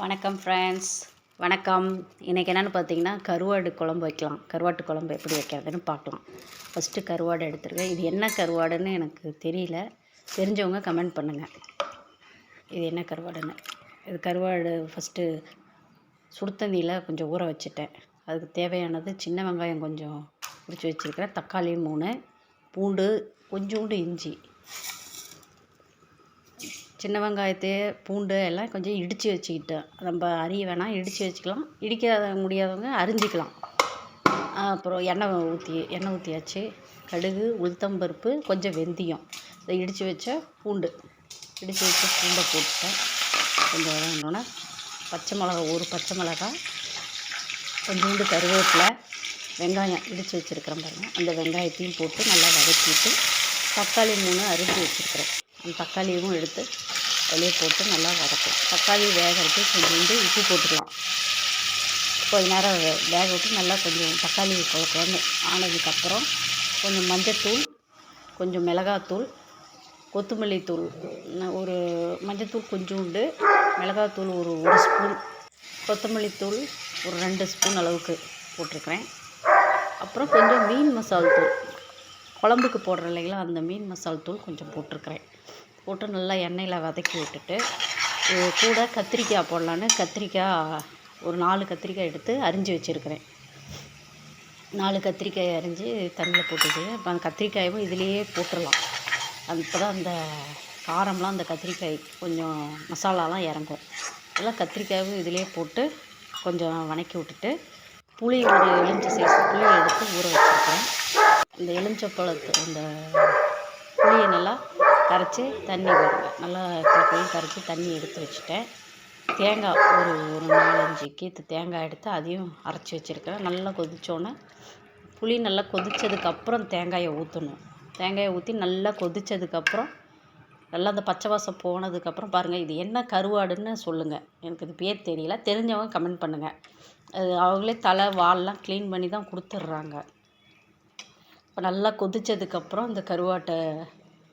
வணக்கம் ஃப்ரெண்ட்ஸ் வணக்கம். இன்றைக்கி என்னென்னு பார்த்தீங்கன்னா கருவாடு குழம்பு வைக்கலாம். கருவாட்டு குழம்பு எப்படி வைக்கிறதுன்னு பார்க்கலாம். ஃபஸ்ட்டு கருவாடு எடுத்துருக்கேன் இது என்ன கருவாடுன்னு எனக்கு தெரியல. தெரிஞ்சவங்க கமெண்ட் பண்ணுங்கள் இது என்ன கருவாடுன்னு. இது கருவாடு ஃபஸ்ட்டு சுடுத்தண்ணியில் கொஞ்சம் ஊற வச்சுட்டேன். அதுக்கு தேவையானது சின்ன வெங்காயம் கொஞ்சம் பிடிச்சி வச்சுருக்கிறேன். தக்காளி மூணு பூண்டு கொஞ்சோண்டு இஞ்சி. சின்ன வெங்காயத்தை பூண்டு எல்லாம் கொஞ்சம் இடித்து வச்சுக்கிட்டேன் ரொம்ப அரிய வேணாம் இடித்து வச்சுக்கலாம். இடிக்க முடியாதவங்க அரிஞ்சிக்கலாம். அப்புறம் எண்ணெய் ஊற்றி எண்ணெய் ஊற்றியாச்சு கடுகு உளுத்தம்பருப்பு கொஞ்சம் வெந்தயம். இதை இடித்து வச்ச பூண்டு. இடித்து வச்ச பூண்டை போட்டுட்டேன். கொஞ்சம் வேணும்னா பச்சை மிளகா ஒரு பச்சை மிளகா கொஞ்சோண்டு கருவேப்பிலை வெங்காயம் இடித்து வச்சுருக்கிறேன் பாருங்கள் அந்த வெங்காயத்தையும் போட்டு நல்லா வதக்கிட்டு தக்காளி மூணு அரிஞ்சு வச்சுருக்குறேன். தக்காளியும் எடுத்து வெளியே போட்டு நல்லா வதக்கும் தக்காளி வேகிறதுக்கு கொஞ்சோண்டு உப்பு போட்டுக்கலாம். கொஞ்ச நேரம் வேக விட்டு நல்லா கொஞ்சம் தக்காளி குழம்பு ஆனதுக்கப்புறம் கொஞ்சம் மஞ்சத்தூள் கொஞ்சம் மிளகாத்தூள் கொத்தமல்லி தூள். ஒரு மஞ்சத்தூள் கொஞ்சோண்டு மிளகாத்தூள் ஒரு ஒரு ஸ்பூன் கொத்தமல்லி தூள் ஒரு ரெண்டு ஸ்பூன் அளவுக்கு போட்டிருக்கிறேன். அப்புறம் கொஞ்சம் மீன் மசால் தூள். குழம்புக்கு போடுற இல்லைங்களா அந்த மீன் மசால் தூள் கொஞ்சம் போட்டிருக்கிறேன். போட்டு நல்லா எண்ணெயில் வதக்கி விட்டுட்டு கூட கத்திரிக்காய் போடலான்னு கத்திரிக்காய் ஒரு நாலு கத்திரிக்காய் எடுத்து அரிஞ்சு வச்சுருக்கிறேன். நாலு கத்திரிக்காய் அரிஞ்சு தண்ணியில் போட்டுட்டு இப்போ அந்த கத்திரிக்காயும் இதுலேயே போட்டுடலாம். அப்போ தான் அந்த காரம்லாம் அந்த கத்திரிக்காய் கொஞ்சம் மசாலாலாம் இறங்கும். எல்லாம் கத்திரிக்காயும் இதிலே போட்டு கொஞ்சம் வதக்கி விட்டுட்டு புளி ஒரு எலுமிச்சை சைஸ் புளியை எடுத்து ஊற வச்சுருக்கேன் இந்த எலுமிச்சப்பழத்து அந்த புளியை நல்லா கரைச்சி தண்ணி வருங்க நல்லா குழப்பையும் கரைச்சி தண்ணி எடுத்து வச்சுட்டேன். தேங்காய் ஒரு ஒரு நாலஞ்சு கீற்று தேங்காய் எடுத்து அதையும் அரைச்சி வச்சுருக்கேன். நல்லா கொதித்தோன்னே புளி நல்லா கொதித்ததுக்கப்புறம் தேங்காயை ஊற்றணும் தேங்காயை ஊற்றி நல்லா கொதித்ததுக்கப்புறம் நல்லா அந்த பச்சை வாசம் போனதுக்கப்புறம் பாருங்கள் இது என்ன கருவாடுன்னு சொல்லுங்கள் எனக்கு இது பேர் தெரியல. தெரிஞ்சவங்க கமெண்ட் பண்ணுங்கள் அது அவங்களே தலை வால்லாம் க்ளீன் பண்ணி தான் கொடுத்துட்றாங்க. இப்போ நல்லா கொதித்ததுக்கப்புறம் இந்த கருவாட்டை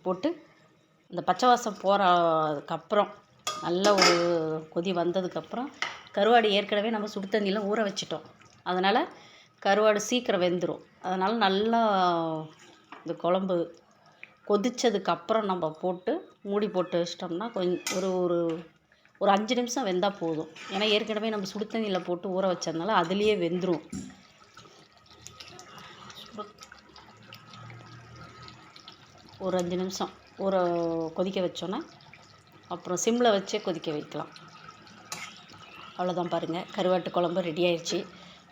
போட்டு இந்த பச்சை வாசம் போகிறதுக்கப்புறம் நல்ல ஒரு கொதி வந்ததுக்கப்புறம் கருவாடு ஏற்கனவே நம்ம சுடு தண்ணியில் ஊற வச்சிட்டோம். அதனால் கருவாடு சீக்கிரம் வெந்துடும் அதனால் நல்லா இந்த குழம்பு கொதித்ததுக்கப்புறம் நம்ம போட்டு மூடி போட்டு வச்சிட்டோம்னா கொஞ்சம் ஒரு ஒரு ஒரு அஞ்சு நிமிஷம் வெந்தால் போதும். ஏன்னா ஏற்கனவே நம்ம சுடு தண்ணியில் போட்டு ஊற வச்சதுனால அதுலேயே வெந்துடும் ஒரு அஞ்சு நிமிஷம். ஊற கொதிக்க வச்சோன்னா அப்புறம் சிம்மில் வச்சே கொதிக்க வைக்கலாம். அவ்வளோதான் பாருங்கள் கருவாட்டு குழம்பு ரெடி ஆயிடுச்சு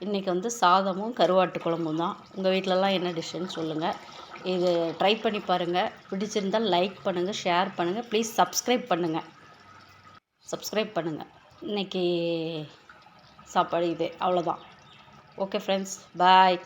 இன்றைக்கி வந்து சாதமும் கருவாட்டு குழம்பும் தான். உங்கள் வீட்டிலலாம் என்ன டிஷ்ஷுன்னு சொல்லுங்கள் இது ட்ரை பண்ணி பாருங்கள் பிடிச்சிருந்தால் லைக் பண்ணுங்கள் ஷேர் பண்ணுங்கள் ப்ளீஸ் சப்ஸ்கிரைப் பண்ணுங்கள் சப்ஸ்கிரைப் பண்ணுங்கள் இன்றைக்கி சாப்பாடு இது. அவ்வளோதான் ஓகே ஃப்ரெண்ட்ஸ் பாய்